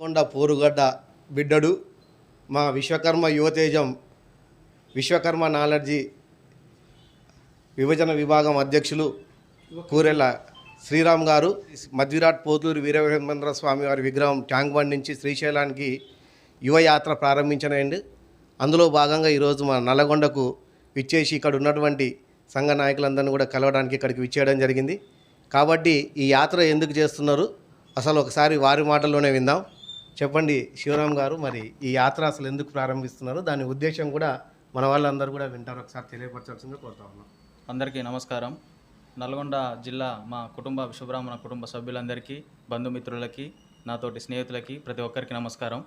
కొండ పోరుగడ్డ బిడ్డడు మా విశ్వకర్మ యువతేజం విశ్వకర్మ నాలెడ్జి విభజన విభాగం అధ్యక్షులు కూరెల శ్రీరామ్ గారు మధ్విరాట్ పోతూరు వీరవేంద్ర స్వామి వారి విగ్రహం ట్యాంక్ బండ్ నుంచి శ్రీశైలానికి యువయాత్ర ప్రారంభించనండి అందులో భాగంగా ఈరోజు మా నల్లగొండకు విచ్చేసి ఇక్కడ ఉన్నటువంటి సంఘ నాయకులందరినీ కూడా కలవడానికి ఇక్కడికి విచ్చేయడం జరిగింది. కాబట్టి ఈ యాత్ర ఎందుకు చేస్తున్నారు? అసలు ఒకసారి వారి మాటల్లోనే విందాం. చెప్పండి శివరామ్ గారు మరి ఈ యాత్ర అసలు ఎందుకు ప్రారంభిస్తున్నారు? దాని ఉద్దేశం కూడా మన వాళ్ళందరూ కూడా వింటారు. ఒకసారి తెలియపరచాల్సిందిగా కోరుతా ఉన్నాం. అందరికీ నమస్కారం. నల్గొండ జిల్లా మా కుటుంబ విశ్వబ్రాహ్మణ కుటుంబ సభ్యులందరికీ బంధుమిత్రులకి నాతోటి స్నేహితులకి ప్రతి ఒక్కరికి నమస్కారం.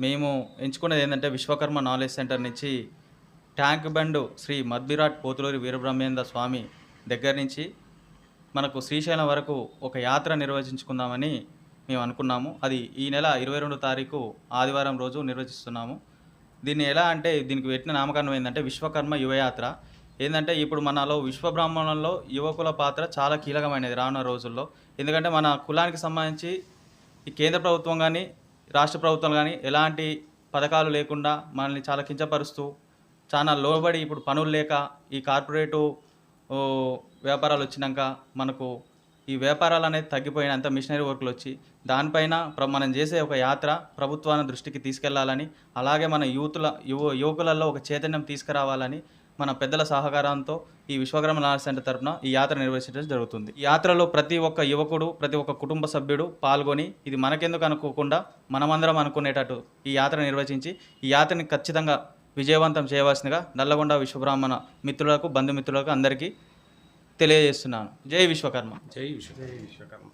మేము ఎంచుకున్నది ఏంటంటే విశ్వకర్మ నాలెడ్జ్ సెంటర్ నుంచి ట్యాంక్ బండ్ శ్రీ మద్బిరాట్ పోతులూరి వీరబ్రహ్మేంద్ర స్వామి దగ్గర నుంచి మనకు శ్రీశైలం వరకు ఒక యాత్ర నిర్వహించుకుందామని మేము అనుకున్నాము. అది ఈ నెల ఇరవై రెండు తారీఖు ఆదివారం రోజు నిర్వచిస్తున్నాము. దీన్ని ఎలా అంటే దీనికి పెట్టిన నామకరణం ఏంటంటే విశ్వకర్మ యువయాత్ర. ఏంటంటే ఇప్పుడు మనలో విశ్వబ్రాహ్మణంలో యువకుల పాత్ర చాలా కీలకమైనది రానున్న రోజుల్లో. ఎందుకంటే మన కులానికి సంబంధించి ఈ కేంద్ర ప్రభుత్వం కానీ రాష్ట్ర ప్రభుత్వం కానీ ఎలాంటి పథకాలు లేకుండా మనల్ని చాలా కించపరుస్తూ చాలా లోబడి ఇప్పుడు పనులు లేక ఈ కార్పొరేటు వ్యాపారాలు వచ్చినాక మనకు ఈ వ్యాపారాలు అనేది తగ్గిపోయిన అంత మిషనరీ వర్క్లు వచ్చి దానిపైన ప్ర- మనం చేసే ఒక యాత్ర ప్రభుత్వాన్ని దృష్టికి తీసుకెళ్ళాలని అలాగే మన యూతుల యువ యువకులలో ఒక చైతన్యం తీసుకురావాలని మన పెద్దల సహకారంతో ఈ విశ్వకర్మ నాలెడ్జ్ సెంటర్ తరఫున ఈ యాత్ర నిర్వహించడం జరుగుతుంది. ఈ యాత్రలో ప్రతి ఒక్క యువకుడు ప్రతి ఒక్క కుటుంబ సభ్యుడు పాల్గొని ఇది మనకెందుకు అనుకోకుండా మనమందరం అనుకునేటట్టు ఈ యాత్ర నిర్వహించి ఈ యాత్రని ఖచ్చితంగా విజయవంతం చేయవలసిందిగా నల్లగొండ విశ్వబ్రాహ్మణ మిత్రులకు బంధుమిత్రులకు అందరికీ తెలియజేస్తున్నాను. జై విశ్వకర్మ. జై జై విశ్వకర్మ.